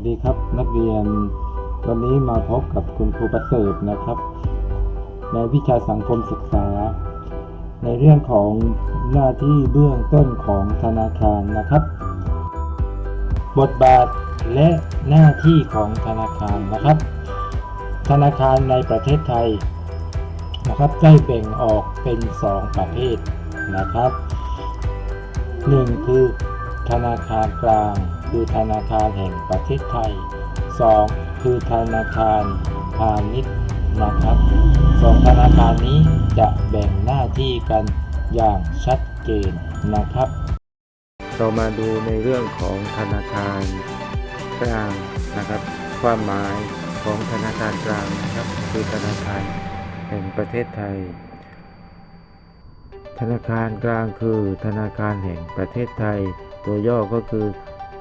สวัสดีครับนี้มาพบกับคุณครูประเสริฐนะครับ ในวิชาสังคมศึกษา ในเรื่องของหน้าที่เบื้องต้นของธนาคารนะครับ บทบาทและหน้าที่ของธนาคารนะครับ ธนาคารในประเทศไทยนะครับได้แบ่งออกเป็น 2 ประเภทนะครับ 1 คือ ธนาคารกลาง คือธนาคารแห่งประเทศไทย 2 คือธนาคารพาณิชย์นะครับสองธนาคารนี้จะแบ่งหน้าที่กันอย่างชัดเจนนะครับ เรามาดูในเรื่องของธนาคารกลางนะครับ ความหมายของธนาคารกลางนะครับ คือธนาคารแห่งประเทศไทย ธนาคารกลางคือธนาคารแห่งประเทศไทย ตัวย่อก็คือ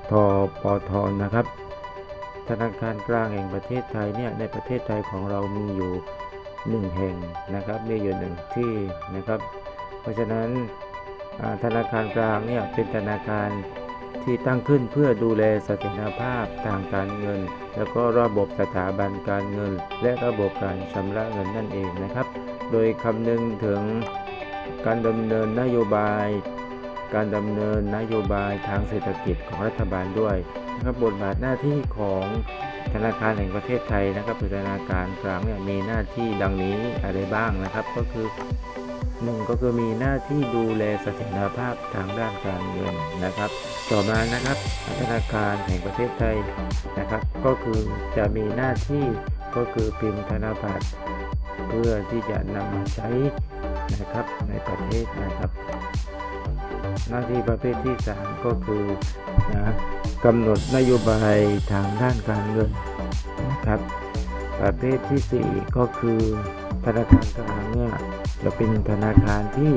ทปทนะครับ ธนาคารกลางแห่งประเทศไทยเนี่ยในประเทศไทยของเรามีอยู่หนึ่งแห่งนะครับ มีอยู่หนึ่งที่นะครับ เพราะฉะนั้นธนาคารกลางเนี่ยเป็นธนาคารที่ตั้งขึ้นเพื่อดูแลเสถียรภาพทางการเงิน แล้วก็ระบบสถาบันการเงิน และระบบการชำระเงินนั่นเองนะครับ โดยคำนึงถึงการดำเนินนโยบาย การดำเนินนโยบายทางเศรษฐกิจของรัฐบาลด้วยนะครับบทบาทหน้าที่ของธนาคารแห่งประเทศไทยนะครับหรือธนาคารกลางเนี่ยมีหน้าที่ดังนี้อะไรบ้างนะครับ ก็คือหนึ่งก็คือมีหน้าที่ดูแลเสถียรภาพทางด้านการเงินนะครับ ต่อมานะครับธนาคารแห่งประเทศไทยนะครับ ก็คือจะมีหน้าที่ก็คือพิมพ์ธนบัตรเพื่อที่จะนำมาใช้นะครับในประเทศนะครับ หน้าที่ประเภทที่ 3 ก็คือนะกำหนดนโยบายทางด้านการเงินนะครับ ประเภททีสี่ 4 ก็คือธนาคารกลางเนี่ยจะเป็นธนาคารที่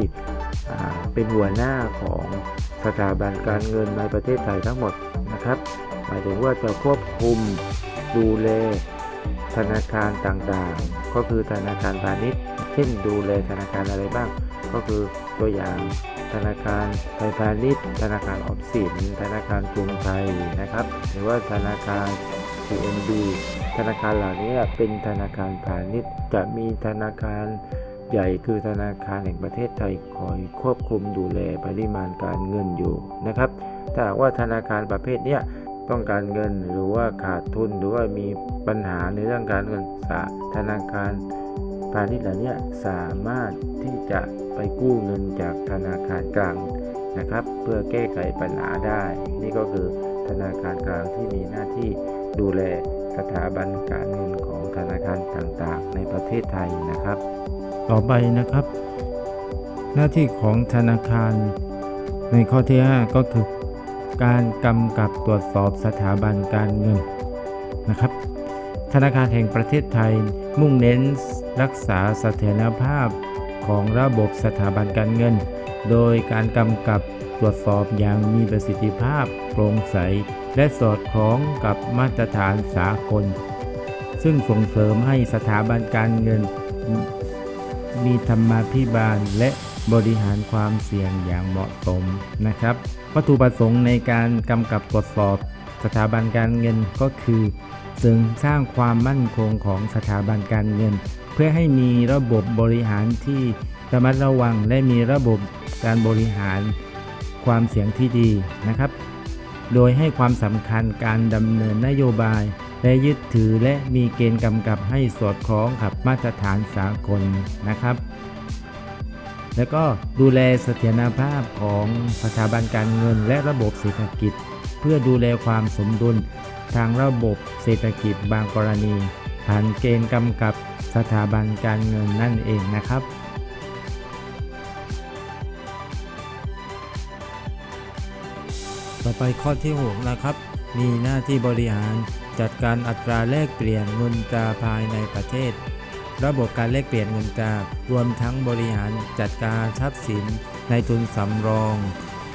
เป็นหัวหน้าของสถาบันการเงินในประเทศไทยทั้งหมดนะครับ หมายถึงว่าจะควบคุมดูแลธนาคารต่างๆ ก็คือธนาคารพาณิชย์ เช่นดูแลธนาคารอะไรบ้าง ก็คือ ตัวอย่าง ธนาคารไทยพาณิชย์ธนาคารออมสิน ธนาคารกรุงไทยนะครับ หรือว่าธนาคาร CNB ธนาคารเหล่านี้เป็นธนาคารพาณิชย์ จะมีธนาคารใหญ่คือธนาคารแห่งประเทศไทยคอยควบคุมดูแลปริมาณการเงินอยู่นะครับ ถ้าหากว่าธนาคารประเภทเนี้ยต้องการเงินหรือว่าขาดทุนหรือว่ามีปัญหาในเรื่องการเงินสาธนาคาร พาณิชย์เหล่านี้สามารถที่จะไปกู้เงินจากธนาคารกลางนะครับ เพื่อแก้ไขปัญหาได้ นี่ก็คือธนาคารกลางที่มีหน้าที่ดูแลสถาบันการเงินของธนาคารต่างๆ ในประเทศไทยนะครับ ต่อไปนะครับ หน้าที่ของธนาคาร ในข้อที่ 5 ก็คือ การกำกับตรวจสอบสถาบันการเงินนะครับ ธนาคารแห่งประเทศไทย มุ่งเน้นรักษาเสถียรภาพของระบบสถาบันการเงิน โดยการกำกับตรวจสอบอย่างมีประสิทธิภาพโปร่งใส และสอดคล้องกับมาตรฐานสากล ซึ่งส่งเสริมให้สถาบันการเงิน มีธรรมาภิบาลและบริหารความเสี่ยงอย่างเหมาะสมนะครับ วัตถุประสงค์ในการกำกับตรวจสอบ สถาบันการเงินก็คือเสริมสร้างความมั่นคงของสถาบันการเงิน เพื่อให้มีระบบบริหารที่ระมัดระวังและมีระบบการบริหารความเสี่ยงที่ดีนะครับ โดยให้ความสำคัญการดำเนินนโยบาย และยึดถือและมีเกณฑ์กำกับให้สอดคล้องกับมาตรฐานสากลนะครับ แล้วก็ดูแลเสถียรภาพของสถาบันการเงินและระบบเศรษฐกิจ เพื่อดูแลความสมดุล ทางระบบเศรษฐกิจบางกรณีผ่านเกณฑ์กำกับสถาบันการเงินนั่นเองนะครับต่อไปข้อที่6นะครับ มีหน้าที่บริหารจัดการอัตราแลกเปลี่ยนเงินตราภายในประเทศ ระบบการแลกเปลี่ยนเงินตรารวมทั้งบริหารจัดการทรัพย์สินในทุนสำรอง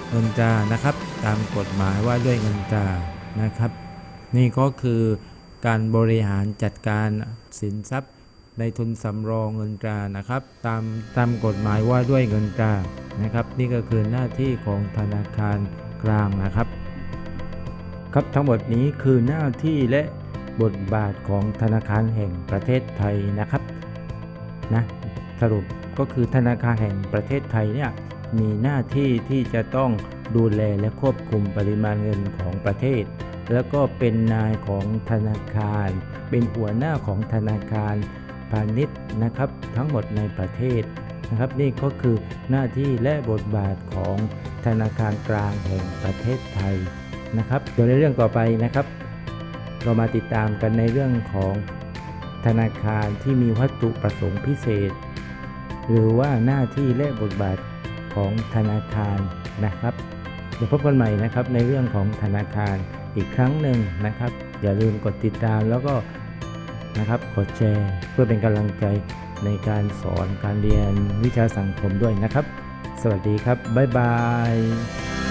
เงินตรานะครับ ตามกฎหมายว่าด้วยเงินตรานะครับ นี่ก็คือการบริหารจัดการสินทรัพย์ ในทุนสำรองเงินตรานะครับ ตามตามกฎหมายว่าด้วยเงินตรานะครับ นี่ก็คือหน้าที่ของธนาคารกลางนะครับ ครับทั้งหมดนี้คือหน้าที่และบทบาทของธนาคารแห่งประเทศไทยนะครับนะสรุปก็คือธนาคารแห่งประเทศไทยเนี่ย มีหน้าที่ที่จะต้องดูแลและควบคุมปริมาณเงินของประเทศ แล้วก็เป็นนายของธนาคาร เป็นหัวหน้าของธนาคารพาณิชย์นะครับทั้งหมดในประเทศนะครับนี่ก็คือหน้าที่และบทบาทของธนาคารกลางแห่งประเทศไทยนะครับเดี๋ยวในเรื่องต่อไปนะครับ เรามาติดตามกันในเรื่องของธนาคารที่มีวัตถุประสงค์พิเศษ หรือว่าหน้าที่และบทบาท ของธนาคารนะครับเดี๋ยวพบกันใหม่นะครับในเรื่องของธนาคารอีกครั้งหนึ่งนะครับ อย่าลืมกดติดตามแล้วก็นะครับกดแชร์เพื่อเป็นกำลังใจในการสอนการเรียนวิชาสังคมด้วยนะครับ สวัสดีครับ บ๊ายบาย